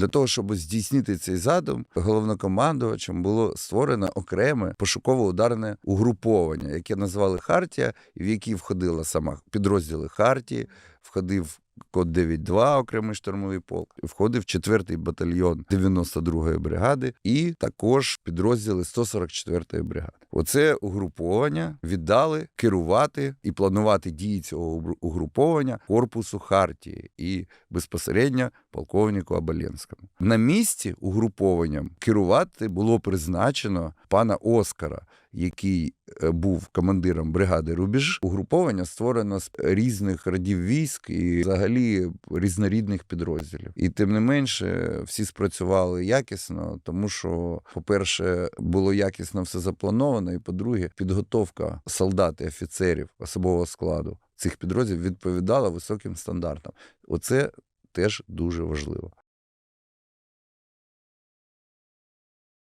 Для того, щоб здійснити цей задум, головнокомандувачем було створено окреме пошуково-ударне угруповання, яке назвали Хартія, в якій входила сама підрозділи Хартії, входив код 9.2, окремий штурмовий полк, входив 4-й батальйон 92-ї бригади і також підрозділи 144-ї бригади. Оце угруповання віддали керувати і планувати дії цього угруповання корпусу Хартії і безпосередньо полковнику Абаленському. На місці угрупованням керувати було призначено пана Оскара, який е, був командиром бригади Рубіж. Угруповання створено з різних родів військ і взагалі різнорідних підрозділів. І тим не менше, всі спрацювали якісно, тому що, по-перше, було якісно все заплановано, і по-друге, підготовка солдат і офіцерів особового складу цих підрозділів відповідала високим стандартам. Оце теж дуже важливо.